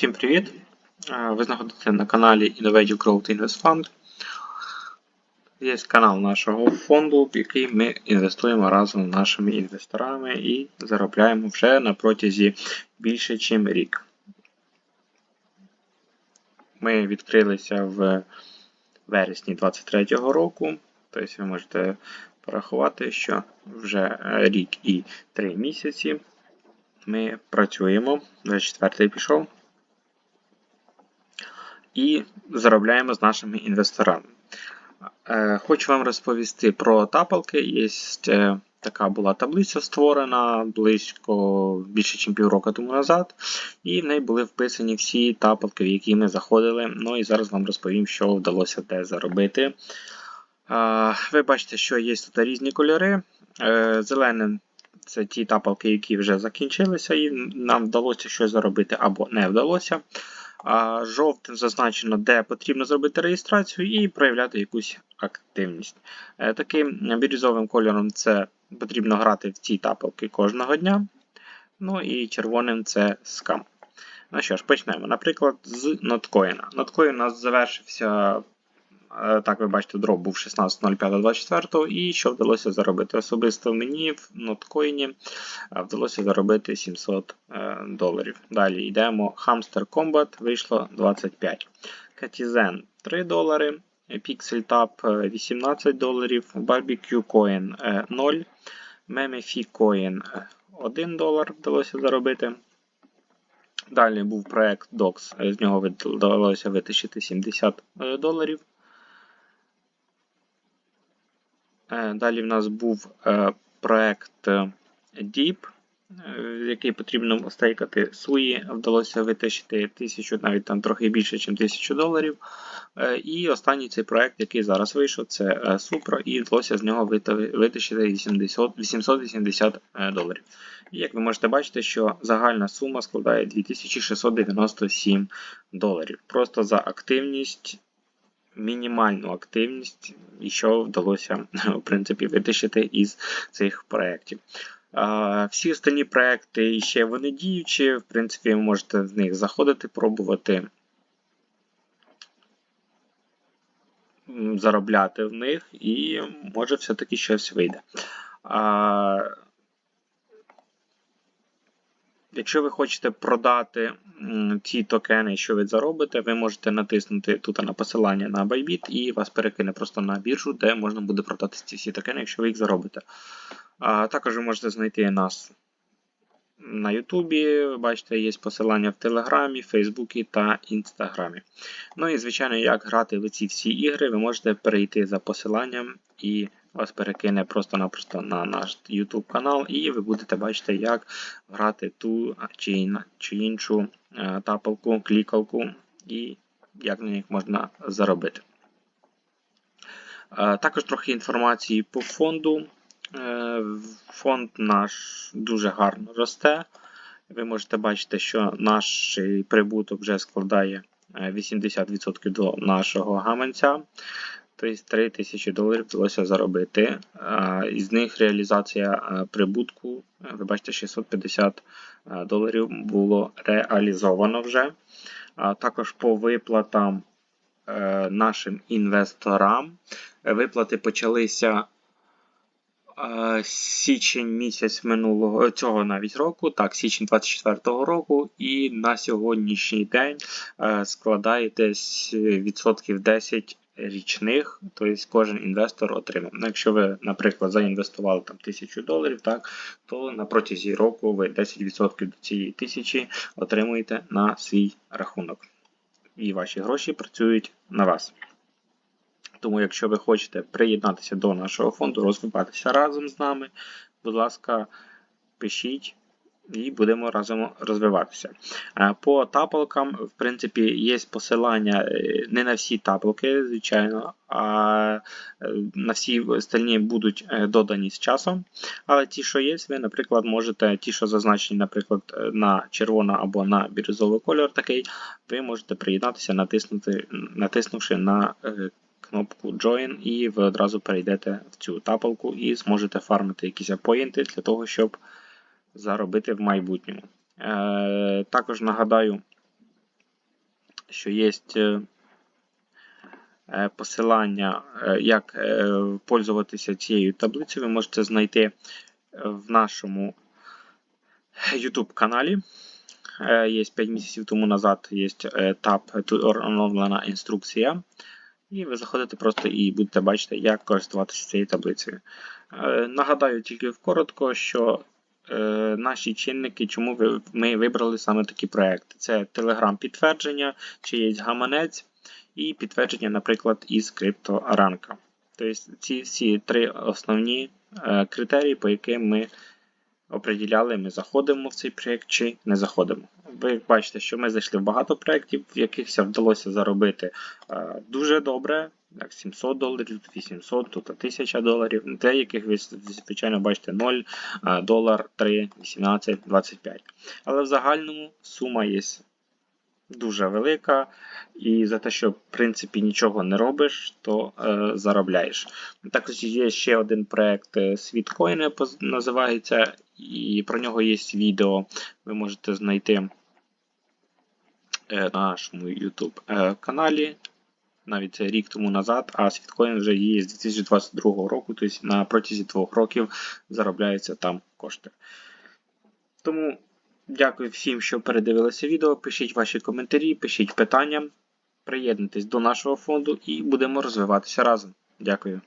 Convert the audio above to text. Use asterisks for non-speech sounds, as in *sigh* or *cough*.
Всім привіт! Е, Ви знаходитесь на каналі Innovative Growth Invest Fund. Є канал нашого фонду, в який ми інвестуємо разом з нашими інвесторами і заробляємо вже на протязі більше, ніж рік. Ми відкрилися в вересні 2023 року. Тобто ви можете порахувати, що вже рік і 3 місяці ми працюємо, 24 пішов і заробляємо з нашими інвесторами. Е, хочу вам розповісти про тапалки. Є е, така була таблиця створена близько більше ніж півроку тому назад, і в неї були вписані всі тапалки, в які ми заходили. Ну і зараз вам розповім, що вдалося де заробити. Е, ви бачите, що є тут різні кольори. Зеленим це ті тапалки, які вже закінчилися, і нам вдалося щось заробити або не вдалося жовтим зазначено, де потрібно зробити реєстрацію і проявляти якусь активність. Е, таким бірюзовим кольором це потрібно грати в ці тапалки кожного дня. Ну і червоним це скам. Ну що ж, почнемо. Наприклад, з ноткоїна. Ноткоїн у нас завершився так, ви бачите, дроп був 16.05.24 і що вдалося заробити? Особисто мені в ноткоїні е, вдалося заробити 700 е, доларів. Далі йдемо. Hamster Combat вийшло 25. Katizen 3 долари. Pixel Tap 18 доларів. Barbecue Coin 0. Memify Coin 1 долар вдалося заробити. Далі був проект DOX, з нього вдалося витащити 70 доларів. Е, далі в нас був е, проект е, Deep, в який потрібно стейкати суї. Вдалося витащити тисячу, навіть там трохи більше, ніж 1000 доларів. І останній цей проект, який зараз вийшов, це Supro, і вдалося з нього витащити 880 доларів. І як ви можете бачити, що загальна сума складає 2697 доларів. Просто за активність мінімальну активність, і що вдалося *laughs* в принципі, витащити із цих проєктів. Всі останні проекти ще вони діючі, в принципі, ви можете в них заходити, пробувати заробляти в них, і може все-таки щось вийде. Якщо ви хочете продати ці токени, що ви заробите, ви можете натиснути тут на посилання на Bybit і вас перекине просто на біржу, де можна буде продати ці всі токени, якщо ви їх заробите. А Також ви можете знайти нас на Ютубі. Ви бачите, є посилання в Телеграмі, Фейсбуці та Інстаграмі. Ну і, звичайно, як грати в ці всі ігри, ви можете перейти за посиланням і вас перекине просто-напросто на наш YouTube канал, і ви будете бачити, як грати ту чи іншу е, тапалку, клікалку, і як на них можна заробити. Е, також трохи інформації по фонду. Е, фонд наш дуже гарно росте. Ви можете бачити, що наш прибуток вже складає 80% до нашого гаманця. Тобто 3 тисячі доларів вдалося заробити. Із них реалізація прибутку, ви бачите, 650 доларів було реалізовано вже. Також по виплатам е, нашим інвесторам. Виплати почалися січень місяць минулого цього навіть року, так, січень 24-го року, і на сьогоднішній день е, складає десь відсотків 10 річних, тобто кожен інвестор отримав. Ну, Якщо ви, наприклад, заінвестували там 1000 доларів, так, то на протязі року ви 10% до цієї тисячі отримуєте на свій рахунок. І ваші гроші працюють на вас. Тому, якщо ви хочете приєднатися до нашого фонду, розвиватися разом з нами, будь ласка, пишіть і будемо разом розвиватися. Е, по тапалкам, в принципі, є посилання е, не на всі тапалки, звичайно, а е, на всі остальні будуть додані з часом. Але ті, що є, ви, наприклад, можете, ті, що зазначені, наприклад, на червоно або на бірюзовий кольор такий, ви можете приєднатися, натиснути, натиснувши на кнопку Join, і ви одразу перейдете в цю тапалку і зможете фармити якісь поінти для того, щоб заробити в майбутньому. Е, Також нагадаю, що є е, е, посилання, е, як пользуватися цією таблицею, ви можете знайти в нашому YouTube каналі. Є 5 місяців тому назад є таб оновлена інструкція. І ви заходите просто і будете бачити, як користуватися цією таблицею. Нагадаю тільки коротко, що наші чинники, чому ми вибрали саме такі проекти. Це Telegram підтвердження, чи є гаманець, і підтвердження, наприклад, із криптоаранка. Тобто ці всі три основні е, критерії, по яким ми оприділяли, ми заходимо в цей проєкт чи не заходимо. Ви бачите, що ми зайшли в багато проєктів, в яких вдалося заробити е, дуже добре, як 700 доларів, 800, тут 1000 доларів. Деяких ви, звичайно, бачите 0, е, долар, 3, 18, 25. Але в загальному сума є дуже велика, і за те, що в принципі нічого не робиш, то е, заробляєш. Також є ще один проект е, Світкоїни називається, і про нього є відео. Ви можете знайти е, на нашому YouTube е, каналі. Навіть рік тому назад, а Світкоін вже є з 2022 року, тобто на протязі двох років заробляються там кошти. Тому дякую всім, що передивилися відео. Пишіть ваші коментарі, пишіть питання, приєднуйтесь до нашого фонду і будемо розвиватися разом. Дякую.